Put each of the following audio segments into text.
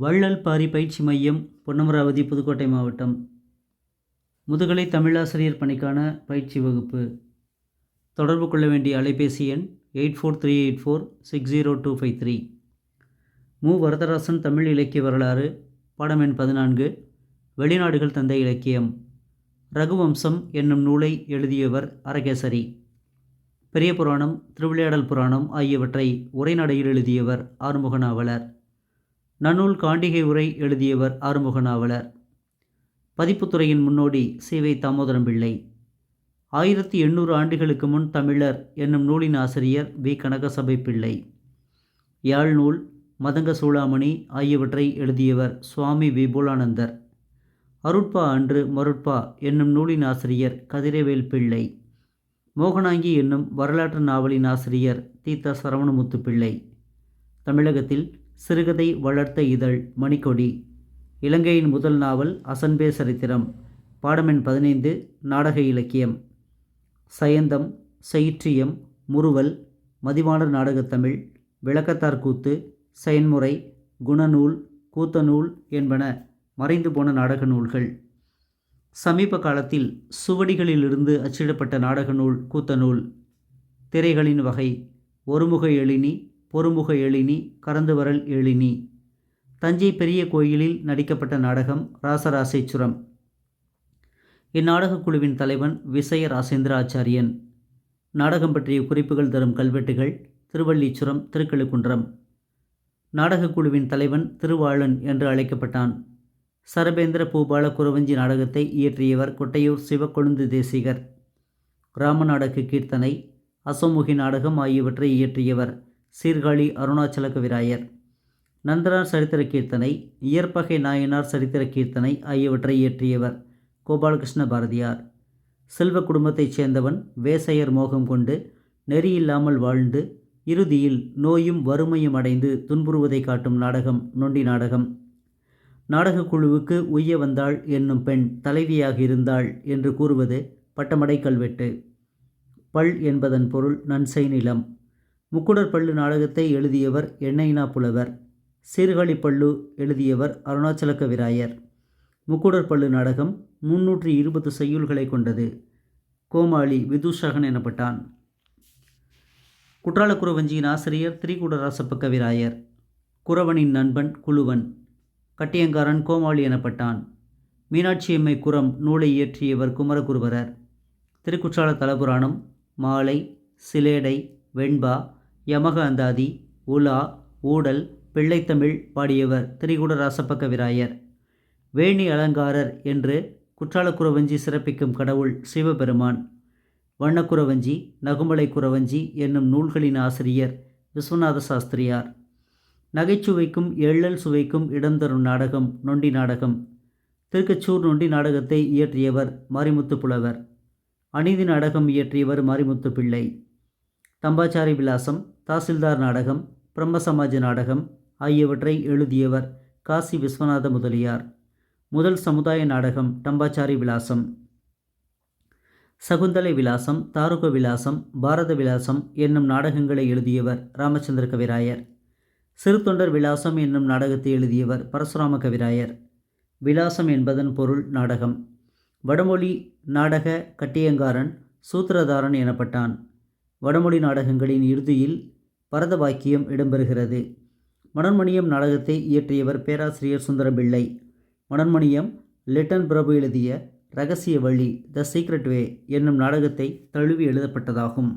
வள்ளல் பாரி பயிற்சி மையம் பொன்னமராவதி புதுக்கோட்டை மாவட்டம். முதுகலை தமிழாசிரியர் பணிக்கான பயிற்சி வகுப்பு. தொடர்பு கொள்ள வேண்டிய அலைபேசி எண் eight four three eight four six zero two five three. மு. வரதராசன் தமிழ் இலக்கிய வரலாறு பாடம் எண் பதினான்கு வெளிநாடுகள் தந்த இலக்கியம். ரகுவம்சம் என்னும் நூலை எழுதியவர் அரகேசரி. பெரிய புராணம் திருவிளையாடல் புராணம் ஆகியவற்றை உரைநடையில் எழுதியவர் ஆறுமுக நாவலர் நன்னூல் காண்டிகை உரை எழுதியவர் ஆறுமுக நாவலர் பதிப்புத்துறையின் முன்னோடி சேவை தாமோதரம் பிள்ளை. ஆயிரத்தி எண்ணூறு ஆண்டுகளுக்கு முன் தமிழர் என்னும் நூலின் ஆசிரியர் வி. கனகசபை பிள்ளை. யாழ் நூல் மதங்க சூளாமணி ஆகியவற்றை எழுதியவர் சுவாமி விபுலானந்தர் அருட்பா அன்று மருட்பா என்னும் நூலின் ஆசிரியர் கதிரவேல் பிள்ளை. மோகனாங்கி என்னும் வரலாற்று நாவலின் ஆசிரியர் தீத்த சரவணமுத்து பிள்ளை. தமிழகத்தில் சிறுகதை வளர்த்த இதழ் மணிக்கொடி. இலங்கையின் முதல் நாவல் அசன்பே சரித்திரம். பாடமெண் பதினைந்து நாடக இலக்கியம். சயந்தம் செயிற்றியம் முறுவல் மதிவாணர் நாடகத்தமிழ் விளக்கத்தார் கூத்து செயன்முறை குணநூல் கூத்தநூல் என்பன மறைந்து போன நாடக நூல்கள். சமீப காலத்தில் சுவடிகளிலிருந்து அச்சிடப்பட்ட நாடக நூல் கூத்தநூல். திரைகளின் வகை ஒருமுக எழினி பொறுமுக எழினி கறந்துவரல் எழினி. தஞ்சை பெரிய கோயிலில் நடிக்கப்பட்ட நாடகம் ராசராசேச்சுரம். இந்நாடகக் குழுவின் தலைவன் விசய ராசேந்திர ஆச்சாரியன் நாடகம் பற்றிய குறிப்புகள் தரும் கல்வெட்டுகள் திருவள்ளீச்சுரம் திருக்கழுக்குன்றம். நாடகக் குழுவின் தலைவன் திருவாளன் என்று அழைக்கப்பட்டான். சரபேந்திர பூபால குரவஞ்சி நாடகத்தை இயற்றியவர் கொட்டையூர் சிவக்கொழுந்து தேசிகர். ராமநாடக கீர்த்தனை அசோமுகி நாடகம் ஆகியவற்றை இயற்றியவர். சீர்காழி அருணாச்சல கவிராயர் நந்தனார் சரித்திர கீர்த்தனை இயற்பகை நாயனார் சரித்திர கீர்த்தனை ஆகியவற்றை இயற்றியவர் கோபாலகிருஷ்ண பாரதியார். செல்வ குடும்பத்தைச் சேர்ந்தவன் வேசையர் மோகம் கொண்டு நெறியில்லாமல் வாழ்ந்து இறுதியில் நோயும் வறுமையும் அடைந்து துன்புறுவதை காட்டும் நாடகம் நொண்டி நாடகம். நாடகக் குழுவுக்கு உய்ய வந்தாள் என்னும் பெண் தலைவியாக இருந்தாள் என்று கூறுவது பட்டமடை கல்வெட்டு பல் என்பதன் பொருள் நன்சை நிலம். முக்குடர் பள்ளு நாடகத்தை எழுதியவர் எண்ணெய்னா புலவர். சீர்காழி பள்ளு எழுதியவர் அருணாச்சல விராயர். முக்குடர் பள்ளு நாடகம் முன்னூற்றி இருபது செய்யுள்களை கொண்டது. கோமாளி விதுஷகன் எனப்பட்டான். குற்றாலக்குறவஞ்சியின் ஆசிரியர் திரிகுடராசப்ப கவிராயர் குறவனின் நண்பன் குழுவன். கட்டியங்காரன் கோமாளி எனப்பட்டான். மீனாட்சியம்மை குரம் நூலை இயற்றியவர் குமரகுருவரர். திருக்குற்றால தலபுராணம் மாலை சிலேடை வெண்பா யமக அந்தாதி உலா ஊடல் பிள்ளைத்தமிழ் பாடியவர் திரிகுடராசப்ப விராயர். வேணி அலங்காரர் என்று குற்றாலக்குறவஞ்சி சிறப்பிக்கும் கடவுள் சிவபெருமான். வண்ணக்குறவஞ்சி நகுமலை குறவஞ்சி என்னும் நூல்களின் ஆசிரியர் விஸ்வநாத சாஸ்திரியார். நகைச்சுவைக்கும் எள்ளல் சுவைக்கும் இடம் தரும் நாடகம் நொண்டி நாடகம். திருக்கச்சூர் நொண்டி நாடகத்தை இயற்றியவர் மாரிமுத்து புலவர். அநீதி நாடகம் இயற்றியவர் மாரிமுத்து பிள்ளை. தம்பாச்சாரி விலாசம் தாசில்தார் நாடகம் பிரம்மசமாஜ நாடகம் ஆகியவற்றை எழுதியவர் காசி விஸ்வநாத முதலியார். முதல் சமுதாய நாடகம் டம்பாச்சாரி விலாசம். சகுந்தலை விலாசம் தாருக விலாசம் பாரத விலாசம் என்னும் நாடகங்களை எழுதியவர் ராமச்சந்திர கவிராயர். சிறுத்தொண்டர் விலாசம் என்னும் நாடகத்தை எழுதியவர் பரசுராம கவிராயர். விலாசம் என்பதன் பொருள் நாடகம். வடமொழி நாடக கட்டியங்காரன் சூத்திரதாரன் எனப்பட்டான். வடமொழி நாடகங்களின் இறுதியில் பரத வாக்கியம் இடம்பெறுகிறது. மணன்மணியம் நாடகத்தை இயற்றியவர் பேராசிரியர் சுந்தரபிள்ளை மணன்மணியம் லிட்டன் பிரபு எழுதிய ரகசிய வழி த சீக்ரெட் வே என்னும் நாடகத்தை தழுவி எழுதப்பட்டதாகும்.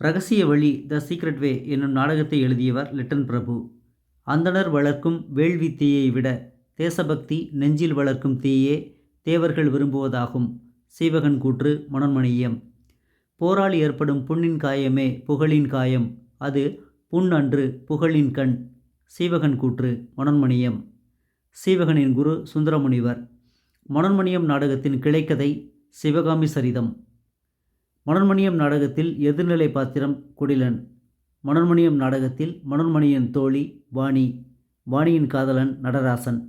ரகசிய வழி த சீக்ரெட் வே என்னும் நாடகத்தை எழுதியவர் லிட்டன் பிரபு. அந்தணர் வளர்க்கும் வேள்வி தீயை விட தேசபக்தி நெஞ்சில் வளர்க்கும் தீயே தேவர்கள் விரும்புவதாகும். சீவகன் கூற்று மனோன்மணியம் போரால் ஏற்படும் புண்ணின் காயமே புகழின் காயம். அது புண் அன்று புகழின் கண். சீவகன் கூற்று மனோன்மணியம் சீவகனின் குரு சுந்தரமுனிவர். மனோன்மணியம் நாடகத்தின் கிளைக்கதை சிவகாமி சரிதம். மனோன்மணியம் நாடகத்தில் எதிர்நிலை பாத்திரம் குடிலன். மனோன்மணியம் நாடகத்தில் மனோன்மணியின் தோழி வாணி. வாணியின் காதலன் நடராசன்.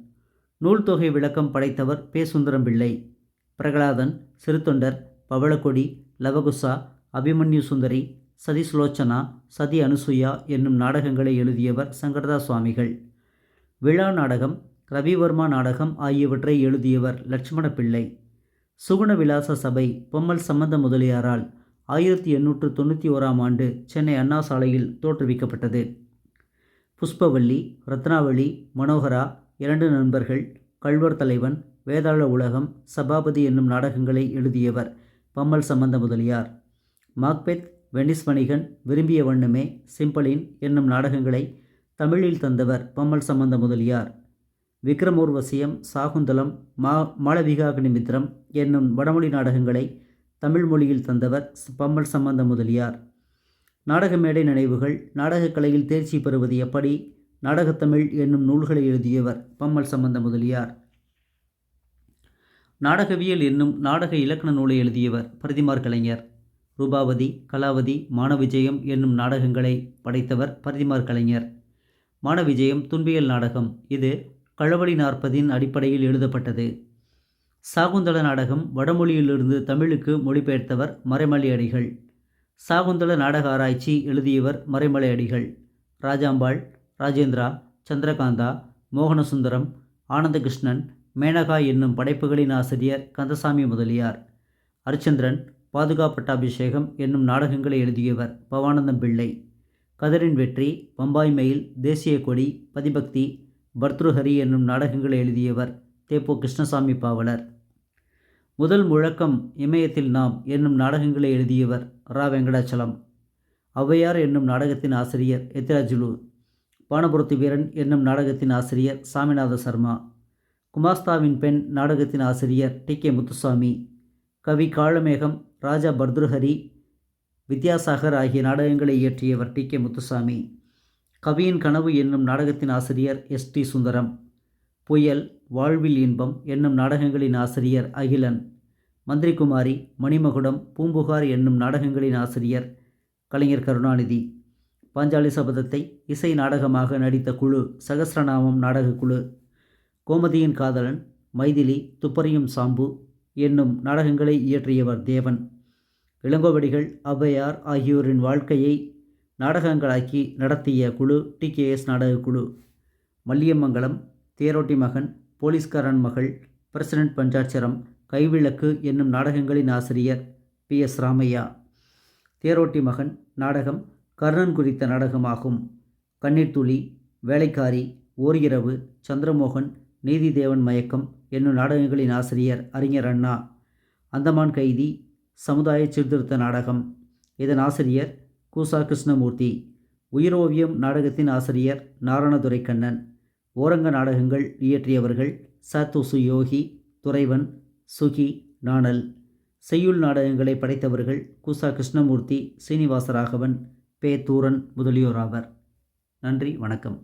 நூல் தொகை விளக்கம் படைத்தவர் பே சுந்தரம் பிள்ளை பிரகலாதன் சிறுத்தொண்டர் பவளக்கொடி லவகுசா அபிமன்யு சுந்தரி சதி சுலோச்சனா சதி அனுசுயா என்னும் நாடகங்களை எழுதியவர் சங்கரதா சுவாமிகள் விழா நாடகம் ரவிவர்மா நாடகம் ஆகியவற்றை எழுதியவர் லட்சுமண பிள்ளை சுகுண விலாச சபை பொம்மல் சம்பந்த முதலியாரால் ஆயிரத்தி எண்ணூற்று தொண்ணூற்றி ஓராம் ஆண்டு சென்னை அண்ணா சாலையில் தோற்றுவிக்கப்பட்டது. புஷ்பவல்லி ரத்னாவளி மனோகரா இரண்டு நண்பர்கள் கல்வர் தலைவன் வேதாள உலகம் சபாபதி என்னும் நாடகங்களை எழுதியவர் பம்மல் சம்பந்த முதலியார். மாக்பெத் வெனிஸ் வணிகன் விரும்பிய வண்ணமே சிம்பலின் என்னும் நாடகங்களை தமிழில் தந்தவர் பம்மல் சம்பந்த முதலியார். விக்ரமோர்வசியம் சாகுந்தலம் மா மாளவிகாக்னிமித்திரம் என்னும் வடமொழி நாடகங்களை தமிழ் மொழியில் தந்தவர் பம்மல் சம்பந்த முதலியார். நாடக மேடை நினைவுகள் நாடகக் கலையில் தேர்ச்சி பெறுவது எப்படி? நாடகத்தமிழ் என்னும் நூல்களை எழுதியவர் பம்மல் சம்பந்த முதலியார். நாடகவியல் என்னும் நாடக இலக்கண நூலை எழுதியவர் பரிதிமார் கலைஞர். ரூபாவதி கலாவதி மானவிஜயம் என்னும் நாடகங்களை படைத்தவர் பரிதிமார் கலைஞர். மானவிஜயம் துன்பியல் நாடகம். இது களவழி நாற்பதின் அடிப்படையில் எழுதப்பட்டது. சாகுந்தள நாடகம் வடமொழியிலிருந்து தமிழுக்கு மொழிபெயர்த்தவர் மறைமலை அடிகள் சாகுந்தள நாடக ஆராய்ச்சி எழுதியவர் மறைமலை அடிகள் ராஜாம்பாள் ராஜேந்திரா சந்திரகாந்தா மோகனசுந்தரம் ஆனந்தகிருஷ்ணன் மேனகா என்னும் படைப்புகளின் ஆசிரியர் கந்தசாமி முதலியார். அரிச்சந்திரன் பாதுகாப்பட்டாபிஷேகம் என்னும் நாடகங்களை எழுதியவர் பவானந்தம் பிள்ளை. கதரின் வெற்றி பம்பாய் மெயில் தேசிய கொடி பதிபக்தி பர்த்ருஹரி என்னும் நாடகங்களை எழுதியவர் தேப்போ கிருஷ்ணசாமி பாவலர். முதல் முழக்கம் இமயத்தில் நாம் என்னும் நாடகங்களை எழுதியவர் ரா. வெங்கடாச்சலம். ஔவையார் என்னும் நாடகத்தின் ஆசிரியர் எத்திராஜுலு பானபுரத்து வீரன் என்னும் நாடகத்தின் ஆசிரியர் சாமிநாத சர்மா. குமாஸ்தாவின் பெண் நாடகத்தின் ஆசிரியர் டி கே முத்துசாமி கவி காளமேகம் ராஜா பர்துருஹரி வித்யாசாகர் ஆகிய நாடகங்களை இயற்றியவர் டி கே முத்துசாமி. கவியின் கனவு என்னும் நாடகத்தின் ஆசிரியர் எஸ் டி சுந்தரம். புயல் வாழ்வில் இன்பம் என்னும் நாடகங்களின் ஆசிரியர் அகிலன். மந்திரிகுமாரி மணிமகுடம் பூம்புகார் என்னும் நாடகங்களின் ஆசிரியர் கலைஞர் கருணாநிதி. பாஞ்சாலி சபதத்தை இசை நாடகமாக நடித்த குழு சகசிரநாமம் நாடகக்குழு கோமதியின் காதலன் மைதிலி துப்பறியும் சாம்பு என்னும் நாடகங்களை இயற்றியவர் தேவன். இளங்கோவடிகள் ஔவையார் ஆகியோரின் வாழ்க்கையை நாடகங்களாக்கி நடத்திய குழு டிகேஎஸ் குழு. மல்லியமங்கலம் தேரோட்டி மகன் போலீஸ்காரன் மகள் பிரசிடென்ட் பஞ்சாட்சரம் கைவிளக்கு என்னும் நாடகங்களின் ஆசிரியர் பி. எஸ். ராமையா. தேரோட்டி மகன் நாடகம் கர்ணன் குறித்த நாடகமாகும். கண்ணீர் துளி வேலைக்காரி ஓரிரவு சந்திரமோகன் நீதிதேவன் மயக்கம் என்னும் நாடகங்களின் ஆசிரியர் அறிஞர் அண்ணா. அந்தமான் கைதி சமுதாய சீர்திருத்த நாடகம். இதன் ஆசிரியர் கூசா கிருஷ்ணமூர்த்தி. உயிரோவியம் நாடகத்தின் ஆசிரியர் நாராயணதுரை கண்ணன் ஓரங்க நாடகங்கள் இயற்றியவர்கள் சத்துசு யோகி துறைவன் சுகி நாணல். செய்யுள் நாடகங்களை படைத்தவர்கள் கூசா கிருஷ்ணமூர்த்தி சீனிவாசராகவன் பே தூரன் முதலியோராவர் நன்றி வணக்கம்.